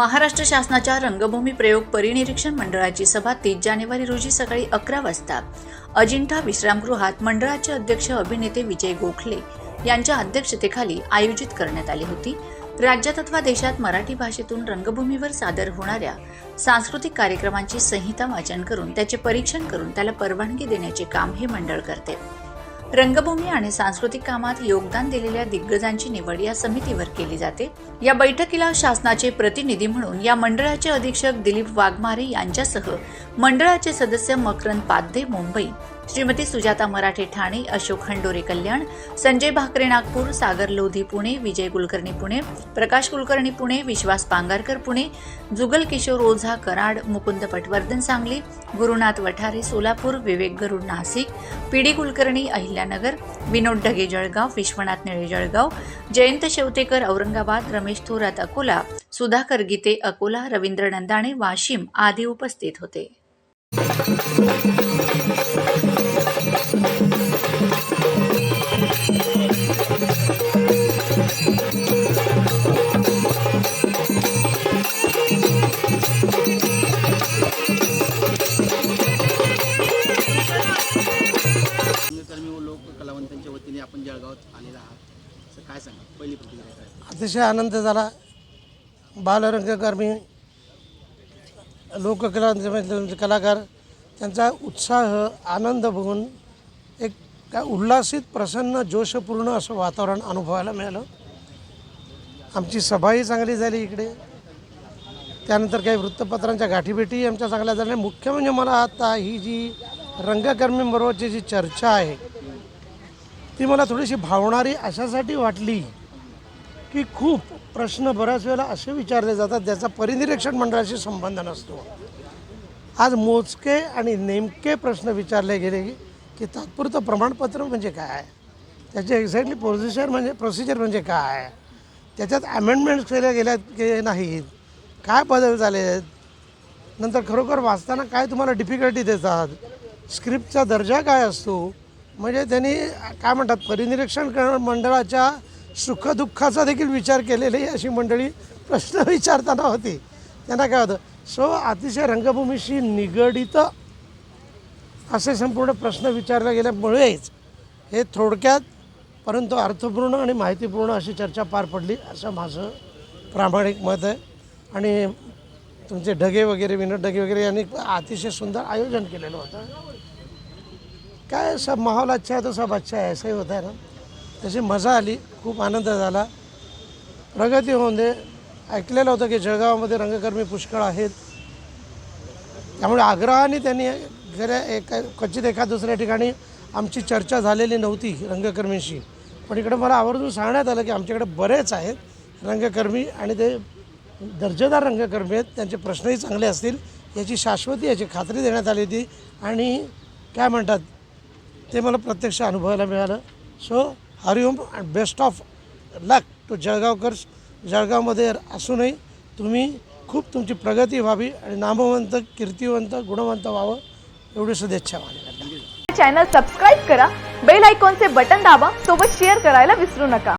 महाराष्ट्र शासनाच्या रंगभूमी प्रयोग परिनिरीक्षण मंडळाची सभा तीस जानेवारी रोजी सकाळी अकरा वाजता. अजिंठा विश्रामगृहात मंडळाचे अध्यक्ष अभिनेते विजय गोखले यांच्या अध्यक्षतेखाली आयोजित करण्यात आली होती. राज्यात अथवा देशात मराठी भाषेतून रंगभूमीवर सादर होणाऱ्या सांस्कृतिक कार्यक्रमांची संहिता वाचन करून त्याचे परीक्षण करून त्याला परवानगी देण्याचे काम हे मंडळ करते. रंगभूमी आणि सांस्कृतिक कामात योगदान दिलेल्या दिग्गजांची निवड या समितीवर केली जाते. या बैठकीला शासनाचे प्रतिनिधी म्हणून या मंडळाचे अधीक्षक दिलीप वाघमारे यांच्यासह मंडळाचे सदस्य मकरंद पाध्ये मुंबई. श्रीमती सुजाता मराठे ठाणे अशोक खंडोरे कल्याण संजय भाकरे नागपूर सागर लोधी पुणे विजय कुलकर्णी पुणे प्रकाश कुलकर्णी पुणे विश्वास पांगारकर पुणे जुगल किशोर ओझा कराड मुकुंद पटवर्धन सांगली गुरुनाथ वठारे सोलापूर विवेक गरुड नाशिक पी डी कुलकर्णी अहिल्यानगर विनोद ढगे जळगाव विश्वनाथ निळे जळगाव जयंत शेवतेकर औरंगाबाद रमेश थोरात अकोला सुधाकर गीते अकोला रवींद्र नंदाणे वाशिम आदी उपस्थित होते. आपण जळगावात आलेला आहात. असं काय सांगा पहिली प्रतिक्रिया काय? अतिशय आनंद झाला. बालरंगकर्मी लोककला कलाकार त्यांचा उत्साह आनंद बघून एक काय उल्हासित प्रसन्न जोशपूर्ण असं वातावरण अनुभवायला मिळालं. आमची सभाही चांगली झाली इकडे. त्यानंतर काही वृत्तपत्रांच्या गाठीभेटी आमच्या चांगल्या झाल्या. मुख्य म्हणजे मला आता ही जी रंगकर्मींबरोबरची जी चर्चा आहे ती मला थोडीशी भावणारी अशासाठी वाटली की खूप प्रश्न बऱ्याच वेळेला असे विचारले जातात ज्याचा परिनिरीक्षण मंडळाशी संबंध नसतो. आज मोजके आणि नेमके प्रश्न विचारले गेले की तात्पुरतं प्रमाणपत्र म्हणजे काय? त्याची एक्झॅक्टली प्रोसिजर म्हणजे प्रोसिजर म्हणजे काय? त्याच्यात अमेंडमेंट्स केल्या गेल्या की नाहीत? काय बदल झाले? आहेत नंतर खरोखर वाचताना काय तुम्हाला डिफिकल्टी देतात? स्क्रिप्टचा दर्जा काय असतो? म्हणजे त्यांनी काय म्हणतात परिनिरीक्षण कर मंडळाच्या सुखदुःखाचा देखील विचार केलेली अशी मंडळी प्रश्न विचारताना होती. त्यांना काय होतं सो अतिशय रंगभूमीशी निगडित असे संपूर्ण प्रश्न विचारले गेल्यामुळेच हे थोडक्यात परंतु अर्थपूर्ण आणि माहितीपूर्ण अशी चर्चा पार पडली असं माझं प्रामाणिक मत आहे. आणि तुमचे ढगे वगैरे विनोद ढगे वगैरे यांनी अतिशय सुंदर आयोजन केलेलं होतं. काय सब माहोल अच्छा है तो सब अच्छा है असंही होत आहे ना. तशी मजा आली खूप आनंद झाला. प्रगती होऊन दे. ऐकलेलं होतं की जळगावामध्ये रंगकर्मी पुष्कळ आहेत. त्यामुळे आग्रहाने त्यांनी जरा एका क्वचित एका दुसऱ्या ठिकाणी आमची चर्चा झालेली नव्हती रंगकर्मीशी. पण इकडे मला आवर्जून सांगण्यात आलं की आमच्याकडे बरेच आहेत रंगकर्मी आणि ते दर्जेदार रंगकर्मी आहेत. त्यांचे प्रश्नही चांगले असतील. याची शाश्वती याची खात्री देण्यात आली होती. आणि काय म्हणतात? ते मला प्रत्यक्ष अनुभवायला मिळालं. So Hari Om and best of luck to Jalgaonkars जळगावमध्ये असूनही तुम्ही खूप तुमची प्रगती व्हावी आणि नामवंत कीर्तिवंत गुणवंत व्हावं एवढी शुभेच्छा माझ्याकडे चॅनल सबस्क्राईब करा. बेल आयकॉनचे बटन दाबा. सोबत शेअर करायला विसरू नका.